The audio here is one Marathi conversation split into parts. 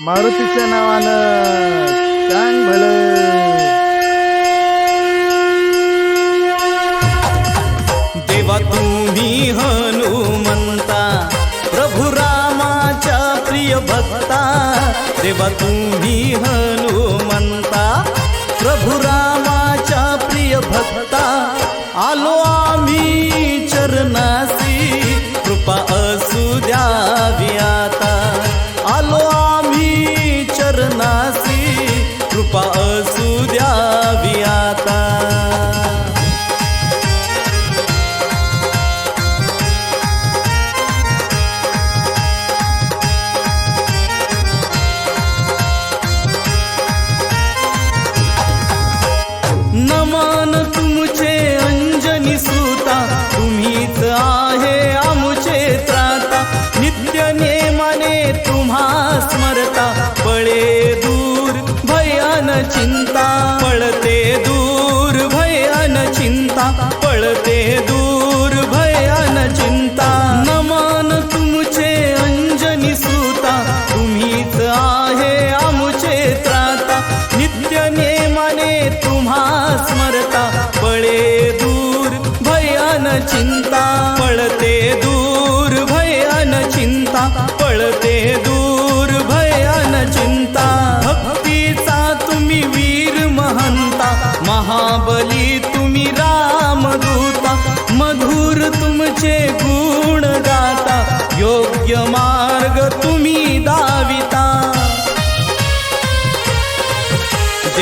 मारुतीच्या नावानं. सांग भलं. देवा तुम्ही हनुमंता प्रभु रामाच्या प्रिय भक्ता. देवा तुम्ही हनुमंता प्रभु रामाच्या प्रिय भक्ता. आलो आम्ही चरणासी कृपा असू द्यावी चिंता पळते दूर भयान चिंता पळते दूर भयान चिंता. नमान तुमचे अंजनी सुता तुम्हीच आहे आमुचे त्राता. नित्य नेमाने तुम्हा स्मरता पळे दूर भयान चिंता पळते दूर भयान चिंता पळते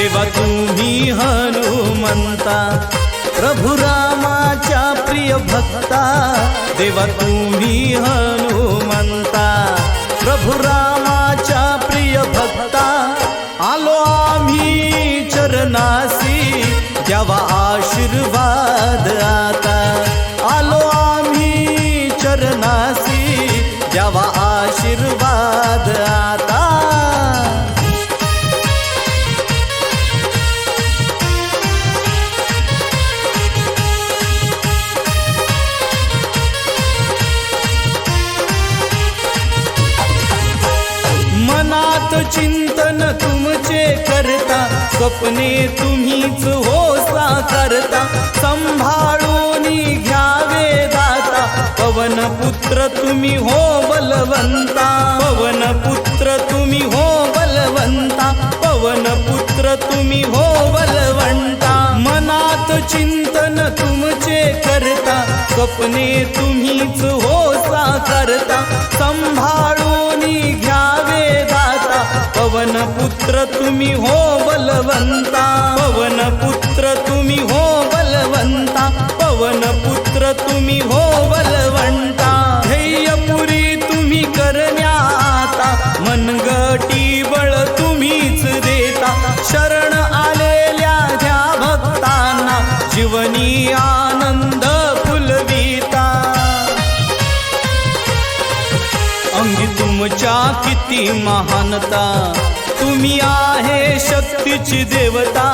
देवा तुम्ही हनुमंता प्रभु रामाच्या प्रिय भक्ता. देवा तुम्ही हनुमंता प्रभु रामाच्या प्रिय भक्ता. आलो आम्ही चरणासी द्यावा आशीर्वाद आता. चिंतन तुमचे करता स्वप्ने तुम्हीच हो करता सांभाळून घ्यावे दाता पवन पुत्र तुम्ही हो बलवंता. पवन पुत्र तुम्ही हो बलवंता पवन पुत्र तुम्ही हो बलवंता. मनात चिंतन तुमचे करता स्वप्ने तुम्हीच पवन पुत्र तुम्ही हो बलवंता. पवन पुत्र तुम्ही हो बलवंता. पवन पुत्र तुम्ही हो बलवंता. ध्येयपुरी तुम्ही करण्याता. मनगटी बळ तुम्हीच देता. शरण आलेल्या ध्या भक्तांना जीवनी आनंद फुलविता अंगित तुमच्या किती महानता. तुम्ही आहे शक्तीची देवता.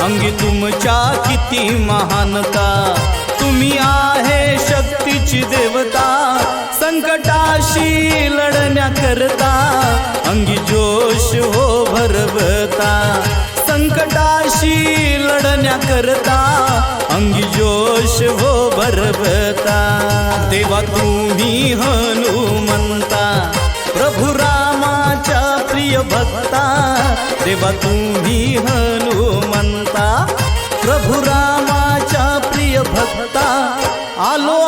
अंगी तुमच्या किती महानता. तुम्ही आहे शक्तीची देवता. संकटाशी लढण्याकरता. अंगी जोश हो भरवता. संकटाशी लढण्याकरता. अंगी जोश हो भरवता. देवा तुम्ही हनु देवा तुम्ही हनुमंता प्रभुरामाच्या प्रिय भक्ता आलो